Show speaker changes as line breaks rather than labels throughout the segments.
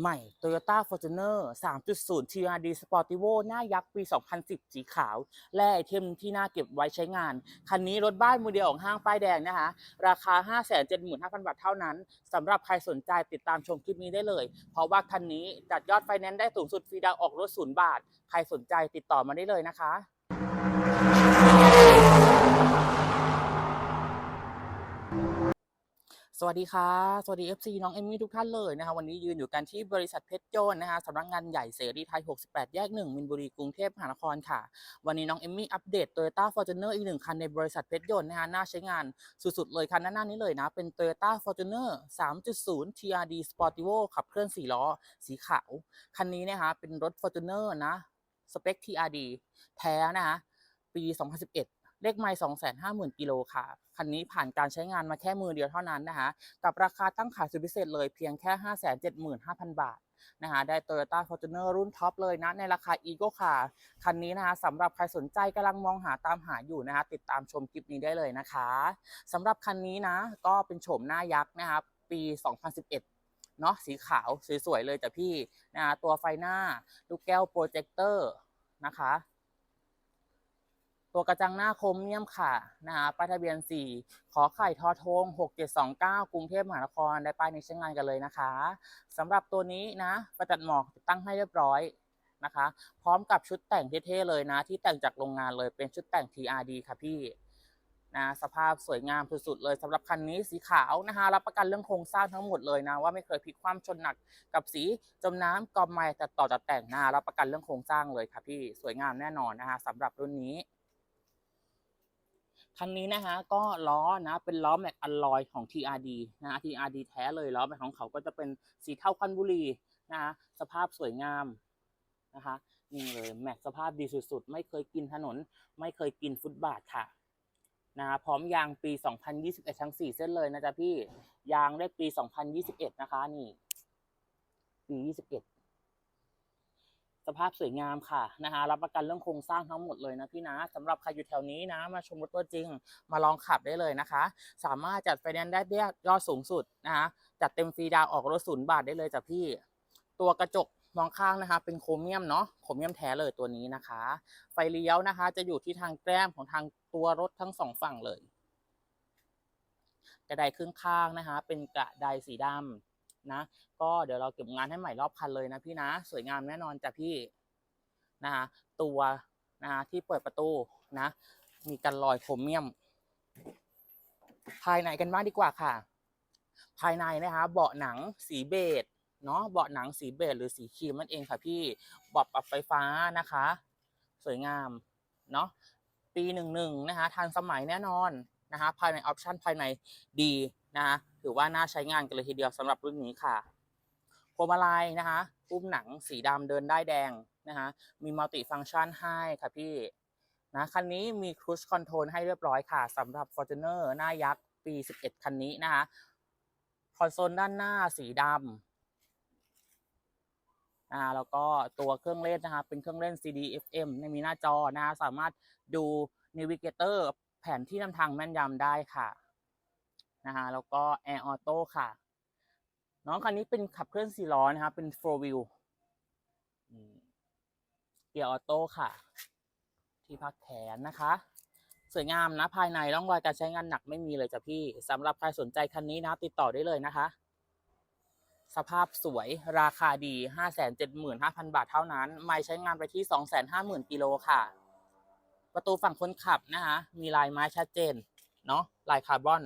ใหม่ Toyota Fortuner 3.0 TRD Sportivo หน้ายักษ์ปี 2010 สีขาว และไอเทมที่น่าเก็บไว้ใช้งาน คันนี้รถบ้านมือเดียวของห้างป้ายแดงนะคะ ราคา 575,000 บาทเท่านั้น สำหรับใครสนใจติดตามชมคลิปนี้ได้เลย เพราะว่าคันนี้จัดยอดไฟแนนซ์ได้สูงสุดฟรีดาวน์ออกรถศูนย์บาท ใครสนใจติดต่อมาได้เลยนะคะ สวัสดีค่ะ สวัสดี FC น้องเอมมี่ทุกท่านเลยนะคะ วันนี้ยืนอยู่กันที่บริษัทเพชรโยนนะคะสำนักงานใหญ่เสรีไทย 68 แยก 1 มินบุรีกรุงเทพมหานครค่ะ วันนี้น้องเอมมี่อัปเดต Toyota Fortuner อีกหนึ่งคันในบริษัทเพชรยนต์นะคะน่าใช้งานสุดๆเลยคันหน้านี้เลยนะ เป็น Toyota Fortuner 3.0 TRD Sportivo ขับเคลื่อน 4 ล้อ สีขาว คันนี้นะคะเป็นรถ Fortuner นะสเปค TRD แท้นะคะปี 2011 เลขไมล์250,000กิโลค่ะ คันนี้ผ่านการใช้งานมาแค่มือเดียวเท่านั้นนะคะ กับราคาตั้งขายสุดพิเศษเลยเพียงแค่575,000บาทนะคะได้ Toyota Fortuner รุ่นท็อปเลยนะในราคา Eco Car คันนี้นะคะสำหรับใครสนใจกำลังมองหาตามหาอยู่นะคะติดตามชมคลิปนี้ได้เลยนะคะสำหรับคันนี้นะก็เป็นโฉมหน้ายักษ์นะครับปี 2011เนาะสีขาวสวยๆเลยจ้ะพี่นะะตัวไฟหน้า ลูกแก้วโปรเจคเตอร์นะคะ ตัวกระจังหน้าโครเมียมค่ะนะคะป้ายทะเบียน 4 ขอไข่ทอทง 6729 กรุงเทพมหานคร ได้ป้ายในใช้งานกันเลยนะคะสำหรับตัวนี้นะประจัดหมอกตั้งให้เรียบร้อยนะคะ พร้อมกับชุดแต่งเท่ๆเลยนะ ที่แต่งจากโรงงานเลยเป็นชุดแต่ง TRD ค่ะพี่นะสภาพสวยงามสุดๆเลยสำหรับคันนี้สีขาวนะคะ รับประกันเรื่องโครงสร้างทั้งหมดเลยนะ ว่าไม่เคยพลิกคว่ำชนหนักกับสีจมน้ำกอมไม้แต่ต่อจัดแต่งนะรับประกันเรื่องโครงสร้างเลยค่ะพี่สวยงามแน่นอนนะคะสำหรับรุ่นนี้ คันนี้นะคะก็ล้อนะเป็นล้อแม็กอัลลอยของ TRD นะ TRD แท้เลยล้อแม็กของเขาก็จะเป็นสีเทาควันบุรีนะคะสภาพสวยงามนะคะนี่เลยแม็กสภาพดีสุดๆ ไม่เคยกินถนน ไม่เคยกินฟุตบาทค่ะนะคะพร้อมยางปี 2021 ทั้ง 4 เส้นเลยนะจ๊ะพี่ยางได้ปี 2021 นะคะนี่ปี 21 สภาพสวยงามค่ะนะคะรับประกันเรื่องโครงสร้างทั้งหมดเลยนะพี่นะสำหรับใครอยู่แถวนี้นะ มาชมรถตัวจริงมาลองขับได้เลยนะคะ สามารถจัดไฟแนนซ์ได้เรียยอดสูงสุดนะคะจัดเต็มฟรีดาวออกรถศูนย์บาทได้เลยจ้ะพี่ ตัวกระจกมองข้างนะคะ เป็นโครเมียมเนาะโครเมียมแท้เลยตัวนี้นะคะ ไฟเลี้ยวนะคะ จะอยู่ที่ทางแก้มของทางตัวรถทั้งสองฝั่งเลย กระไดครึ่งข้างนะคะ เป็นกระไดสีดำ นะ ก็เดี๋ยวเราเก็บงานให้ใหม่รอบคันเลยนะพี่นะ สวยงามแน่นอนจ้ะพี่นะคะตัวนะคะที่เปิดประตูนะ มีกันรอยโครเมียม ภายในกันบ้างดีกว่าค่ะ ภายในนะคะเบาะหนังสีเบจเนาะเบาะหนังสีเบจหรือสีครีมนั่นเองค่ะพี่เบาะปรับไฟฟ้านะคะ สวยงามเนาะปีหนึ่งหนึ่งนะคะทันสมัยแน่นอนนะคะภายในออปชันภายในดี นะคะถือว่าน่าใช้งานกันเลยทีเดียวสำหรับรุ่นนี้ค่ะพวงมาลัยนะคะอุ้มหนังสีดำเดินได้แดงนะคะมีมัลติฟังก์ชันให้ค่ะพี่นะคันนี้มีครู i คอนโทรลให้เรียบร้อยค่ะสำหรับ Fortuner หน้ายักษ์ปี 11 คันนี้นะคะคอนโซลด้านหน้าสีดำอ่าแล้วก็ตัวเครื่องเล่นนะคะเป็นเครื่องเล่น CD FM ในมีหน้าจอนะคะสามารถดู Navigator แผนที่นำทางแม่นยำได้ค่ะ นะคะแล้วก็ Air Auto ค่ะ น้องคันนี้เป็นขับเคลื่อนสี่ล้อนะครับเป็น four wheel เกียร์ออโต้ค่ะ ที่พักแขนนะคะ สวยงามนะภายในร่องรอยการใช้งานหนักไม่มีเลยจ้ะพี่สำหรับใครสนใจคันนี้นะ ติดต่อได้เลยนะคะ สภาพสวยราคาดี 575,000 บาทเท่านั้น ไม่ใช้งานไปที่ 250,000กิโลค่ะ ประตูฝั่งคนขับนะคะ มีลายไม้ชัดเจน เนาะลายคาร์บอน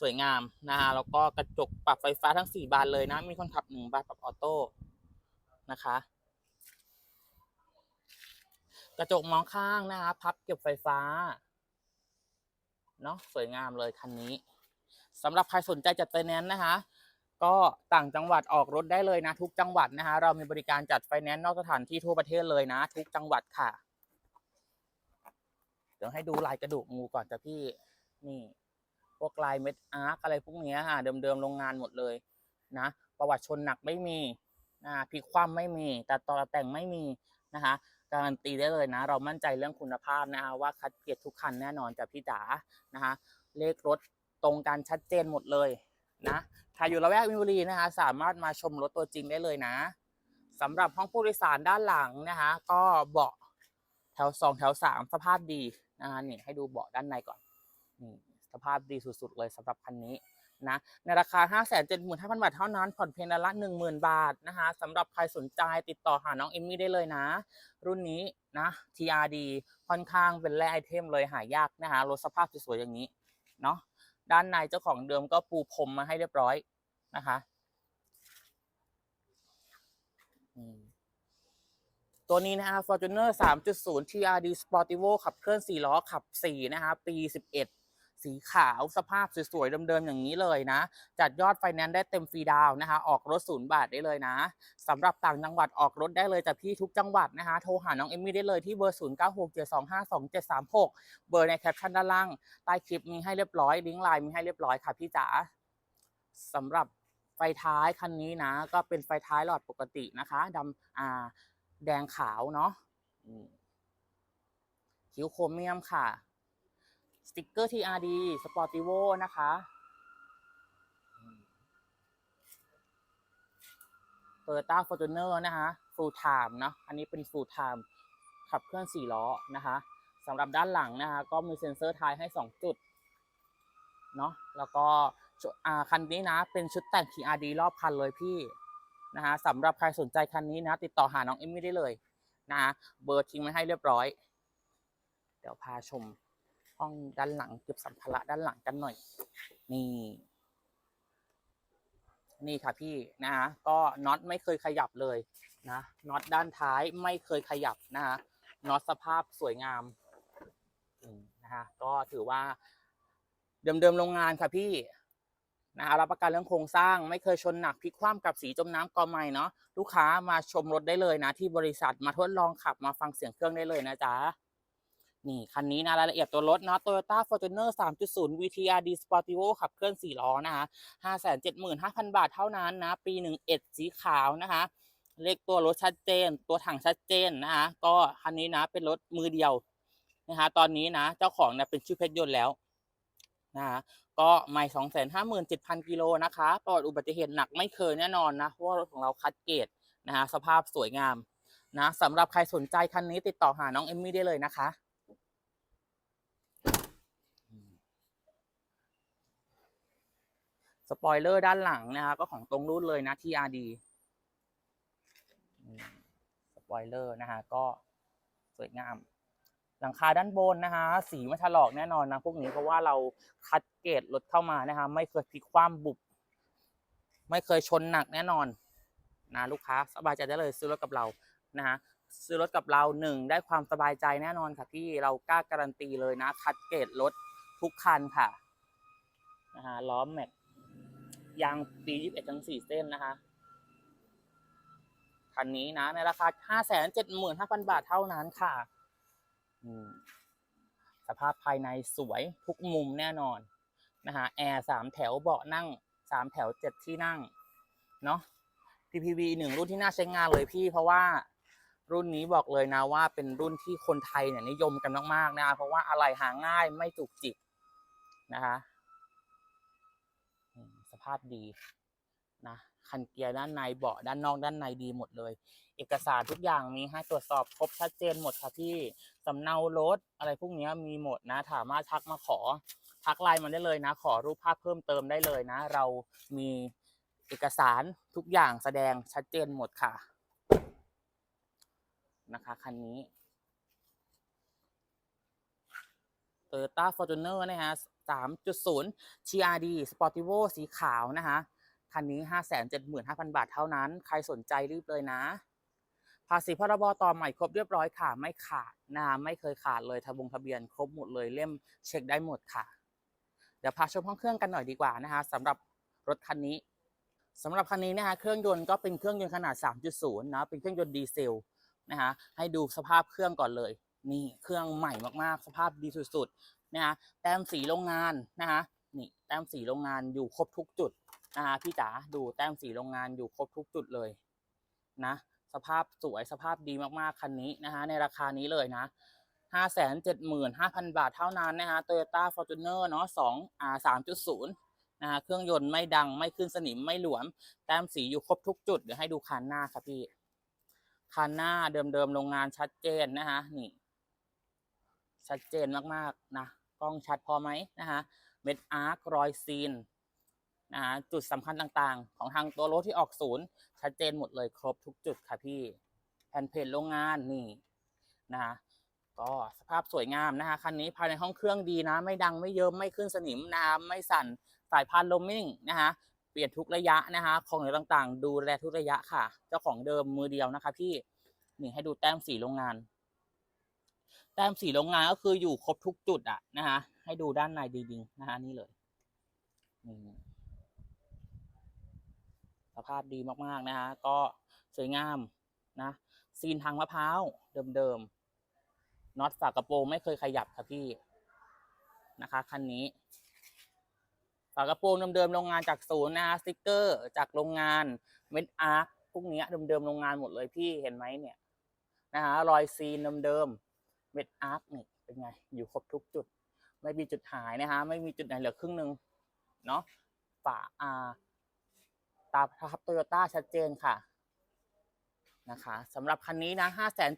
สวยงามนะฮะแล้วก็กระจกปรับไฟฟ้าทั้ง 4 บานเลยนะ มีคนขับหนึ่งบานปรับออโต้นะคะ กระจกมองข้างนะคะพับเก็บไฟฟ้าเนาะสวยงามเลยคันนี้สำหรับใครสนใจจัดไฟแนนซ์นะคะก็ต่างจังหวัดออกรถได้เลยนะ ทุกจังหวัดนะคะเรามีบริการจัดไฟแนนซ์นอกสถานที่ทั่วประเทศเลยนะ ทุกจังหวัดค่ะ เดี๋ยวให้ดูลายกระดูกงูก่อนจ้ะพี่นี่ วกลายเม็ดอาร์คอะไรพวกนี้ค่ะ เดิมๆโรงงานหมดเลยนะ ประวัติชนหนักไม่มีนะพลิกคว่ำไม่มีแต่ต่อแต่งไม่มีนะคะการันตีได้เลยนะ เรามั่นใจเรื่องคุณภาพนะคะว่าคัดเกรดทุกคันแน่นอนจากพี่จ๋านะคะเลขรถตรงกันชัดเจนหมดเลยนะถ้าอยู่ละแวกมินบุรีนะคะสามารถมาชมรถตัวจริงได้เลยนะสำหรับห้องผู้โดยสารด้านหลังนะคะก็เบาะแถวสองแถวสามสภาพดีนะคะนี่ให้ดูเบาะด้านในก่อนนี่ สภาพดีสุดๆเลยสำหรับคันนี้นะในราคา 5 7 5 0 0 0 บาทเท่านั้น ผ่อนเพียงเดือนละ 10,000 บาทนะคะสำหรับใครสนใจติดต่อหาน้องเอมมี่ได้เลยนะ รุ่นนี้นะ TRD ค่อนข้างเป็นแร่ไอเทมเลยหายากนะคะรถสภาพสวยๆอย่างนี้เนาะด้านในเจ้าของเดิมก็ปูพรมมาให้เรียบร้อยนะคะตัวนี้นะคะ Fortuner 3.0 TRD Sportivo ขับเคลื่อน4ล้อขับ4นะคะปี 11 สีขาวสภาพสวยๆเดิมๆอย่างนี้เลยนะ จัดยอดไฟแนนซ์ได้เต็มฟรีดาวนะคะ ออกรถศูนย์บาทได้เลยนะสำหรับต่างจังหวัดออกรถได้เลยจากพี่ทุกจังหวัดนะคะ โทรหาน้องเอมมี่ได้เลยที่เบอร์0 9 6 7 2 5 2 7 3 6 เบอร์ในแคปชั่นด้านล่างใต้คลิปมีให้เรียบร้อยลิงก์ไลน์มีให้เรียบร้อยค่ะพี่จ๋าสำหรับไฟท้ายคันนี้นะ ก็เป็นไฟท้ายหลอดปกตินะคะดำอ่าแดงขาวเนาะคิ้วโครเมียมค่ะ สติกเกอร์ TRD Sportivo นะคะเ o y ต้าฟอร์จูเนอร์นะคะ full time เนาะอันนี้เป็น full time ขับเคลื่อน4ล้อนะคะสำหรับด้านหลังนะคะ ก็มีเซ็นเซอร์ท้ายให้ 2 จุดเนาะแล้วก็ชุอ่าคันนี้นะ เป็นชุดแต่ง TRD รอบคันเลยพี่นะคะสำหรับใครสนใจคันนี้นะ ติดต่อหาน้องเอมมี่ได้เลยนะคะเบอร์ทิ้งไว้ให้เรียบร้อย เดี๋ยวพาชม ห้องด้านหลังเก็บสัมภาระด้านหลังกันหน่อย นี่ นี่ค่ะพี่นะคะก็น็อตไม่เคยขยับเลยนะน็อตด้านท้ายไม่เคยขยับนะคะน็อตสภาพสวยงามนะคะก็ถือว่า เดิมๆโรงงานค่ะพี่นะคะรับประกันเรื่องโครงสร้างไม่เคยชนหนักพลิกคว่ำกับสีจมน้ำกอใหม่เนาะลูกค้ามาชมรถได้เลยนะ ที่บริษัทมาทดลองขับมาฟังเสียงเครื่องได้เลยนะจ๊ะ นี่คันนี้นะรายละเอียดตัวรถนะ Toyota Fortuner 3.0 VTRD Sportivo ขับเคลื่อน 4 ล้อนะคะ575,000 บาทเท่านั้นนะ ปี 11 สีขาวนะคะ เลขตัวรถชัดเจน ตัวถังชัดเจนนะคะก็คันนี้นะเป็นรถมือเดียวนะคะตอนนี้นะเจ้าของเนี่ยเป็นชื่อเพชรยนต์แล้วนะคะก็ไม่257,000กิโลนะคะประวัติอุบัติเหตุหนักไม่เคยแน่นอนนะเพราะว่ารถของเราคัดเกรดนะคะสภาพสวยงามนะสำหรับใครสนใจคันนี้ติดต่อหาน้องเอมมี่ได้เลยนะคะ ปอยเลอร์ด้านหลังนะคะก็ของตรงรุ่นเลยนะ TRD อืมสปอยเลอร์นะคะก็สวยงาม หลังคาด้านบนนะคะสีไม่ถลอกแน่นอนนะ พวกนี้เพราะว่าเราคัดเกรดรถเข้ามานะคะไม่เคยพลิกคว่ำบุบ ไม่เคยชนหนักแน่นอนนะลูกค้าสบายใจได้เลยซื้อรถกับเรานะคะซื้อรถกับเราหนึ่งได้ความสบายใจแน่นอนค่ะพี่เรากล้าการันตีเลยนะ คัดเกรดรถทุกคันค่ะนะคะล้อมแม็ก ยางปี21 ทั้ง 4 เส้นนะคะคันนี้นะในราคา 575,000 บาทเท่านั้นค่ะสภาพภายในสวยทุกมุมแน่นอนนะคะแอร์สามแถวเบาะนั่งสามแถวเจ็ดที่นั่งเนาะ PPV หนึ่งรุ่นที่น่าใช้งานเลยพี่เพราะว่ารุ่นนี้บอกเลยนะว่าเป็นรุ่นที่คนไทยเนี่ยนิยมกันมากๆนะคะเพราะว่าอะไรหาง่ายไม่จุกจิกนะคะ ภาพดีนะคันเกียร์ด้านในเบาะด้านนอกด้านในดีหมดเลย เอกสารทุกอย่างมีให้ตรวจสอบครบชัดเจนหมดค่ะพี่สำเนารถอะไรพวกนี้มีหมดนะสามารถทักมาขอทักไลน์มาได้เลยนะ ขอรูปภาพเพิ่มเติมได้เลยนะ เรามีเอกสารทุกอย่างแสดงชัดเจนหมดค่ะ นะคะคันนี้ Toyota Fortuner นะฮะ 3.0 TRD Sportivo สีขาวนะคะคันนี้ 575,000 บาทเท่านั้น ใครสนใจรีบเลยนะ ภาษีพรบต่อใหม่ครบเรียบร้อยค่ะ ไม่ขาดนะไม่เคยขาดเลยทะบงทะเบียนครบหมดเลยเล่มเช็คได้หมดค่ะ เดี๋ยวพาชมห้องเครื่องกันหน่อยดีกว่านะคะสำหรับรถคันนี้สำหรับคันนี้นะคะเครื่องยนต์ก็เป็นเครื่องยนต์ขนาด 3.0 นะเป็นเครื่องยนต์ดีเซลนะคะให้ดูสภาพเครื่องก่อนเลย นี่เครื่องใหม่มากๆ สภาพดีสุดๆ นะคะแต้มสีโรงงานนะคะนี่แต้มสีโรงงานอยู่ครบทุกจุดนะคะพี่จ๋าดูแต้มสีโรงงานอยู่ครบทุกจุดเลยนะสภาพสวยสภาพดีมากๆคันนี้นะคะในราคานี้เลยนะ575,000 บาทเท่านั้นนะคะ Toyota Fortuner เนาะ2 R 3.0นะฮะเครื่องยนต์ไม่ดังไม่ขึ้นสนิมไม่หลวม แต้มสีอยู่ครบทุกจุด เดี๋ยวให้ดูคันหน้าครับพี่ คันหน้าเดิมๆโรงงานชัดเจนนะฮะนี่ ชัดเจนมากๆนะ ล้องชัดพอไหมนะฮะเม็ดอาร์ครอยซีนนะะจุดสำคัญต่างๆ ของทางตัวรถที่ออกศูนย์ ชัดเจนหมดเลยครบทุกจุดค่ะพี่แผ่นเพจโรงงานนี่นะฮะก็สภาพสวยงามนะคะคันนี้ภายในห้องเครื่องดีนะ ไม่ดังไม่เยิ้มไม่ขึ้นสนิมน้ำไม่สั่นสายพานลมมิ่งนะคะเปลี่ยนทุกระยะนะคะของเหลือต่างๆ ดูแลทุกระยะค่ะ เจ้าของเดิมมือเดียวนะคะพี่นี่ให้ดูแต้มสีโรงงาน แต้มสีโรงงานก็คืออยู่ครบทุกจุดอะนะคะให้ดูด้านในดีๆนะคะนี่เลยนี่สภาพดีมากๆนะคะก็สวยงามนะซีนทางมะพร้าวเดิมๆน็อตฝากระโปรงไม่เคยขยับค่ะพี่นะคะคันนี้ฝากระโปรงเดิมๆโรงงานจากศูนย์นะคะสติกเกอร์ จากโรงงานเม็ดอาร์คพวกเนี้ยเดิมๆโรงงานหมดเลยพี่เห็นไหมเนี่ยนะคะรอยซีนเดิมๆ เม็ดอาร์คนี่เป็นไง อยู่ครบทุกจุด ไม่มีจุดหายนะคะไม่มีจุดไหนเหลือครึ่งหนึ่งเนาะฝาอาตาทับโตโยต้าชัดเจนค่ะนะคะสำหรับคันนี้นะ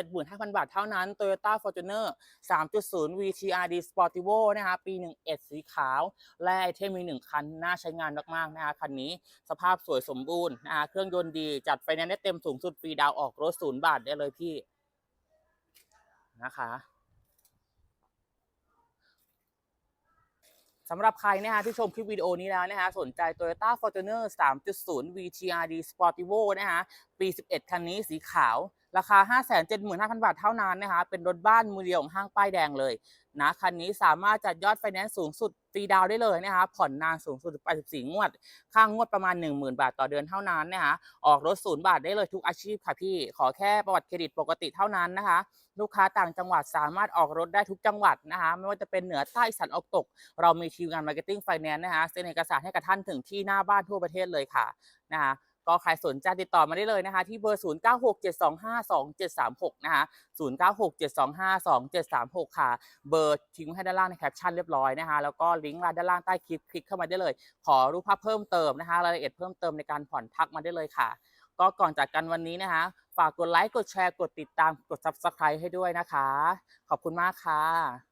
575,000 บาทเท่านั้น Toyota Fortuner 3.0 VTRD Sportivo นะคะปี 11 สีขาว และไอเทมมีหนึ่งคัน น่าใช้งานมาก ๆ นะคะคันนี้สภาพสวยสมบูรณ์นะคะเครื่องยนต์ดี จัดไฟแนนซ์ได้เต็มสูงสุดฟรีดาวออกรถศูนย์บาทได้เลยพี่ นะคะสำหรับใครนะฮะที่ชมคลิปวิดีโอนี้แล้วนะคะสนใจ Toyota Fortuner 3.0 VTRD Sportivo นะคะปี 11 คันนี้สีขาว ราคา 575,000 บาทเท่านั้นนะคะเป็นรถบ้านมือเดียวของห้างป้ายแดงเลย นะคันนี้สามารถจัดยอดไฟแนนซ์สูงสุดฟรีดาวได้เลยนะคะผ่อนนานสูงสุด 84 งวด ค่างงวดประมาณ 10,000 บาทต่อเดือนเท่านั้นนะคะออกรถศูนย์บาทได้เลยทุกอาชีพค่ะพี่ ขอแค่ประวัติเครดิตปกติเท่านั้นนะคะ ลูกค้าต่างจังหวัดสามารถออกรถได้ทุกจังหวัดนะคะ ไม่ว่าจะเป็นเหนือใต้สันออกตก เรามีทีมงานมาร์เก็ตติ้งไฟแนนซ์นะคะเซ็นเอกสารให้กับท่านถึงที่หน้าบ้านทั่วประเทศเลยค่ะนะคะ ก็ใครสนใจติดต่อมาได้เลยนะคะ ที่เบอร์ 0967252736 นะคะ0967252736 ค่ะ เบอร์ทิ้งไว้ให้ด้านล่างในแคปชั่นเรียบร้อยนะคะ แล้วก็ลิงก์มาด้านล่างใต้คลิปคลิกเข้ามาได้เลย ขอรูปภาพเพิ่มเติมนะคะ รายละเอียดเพิ่มเติมในการผ่อนทักมาได้เลยค่ะ ก็ก่อนจากกันวันนี้นะคะ ฝากกดไลค์ กดแชร์ กดติดตาม กด Subscribe ให้ด้วยนะคะ ขอบคุณมากค่ะ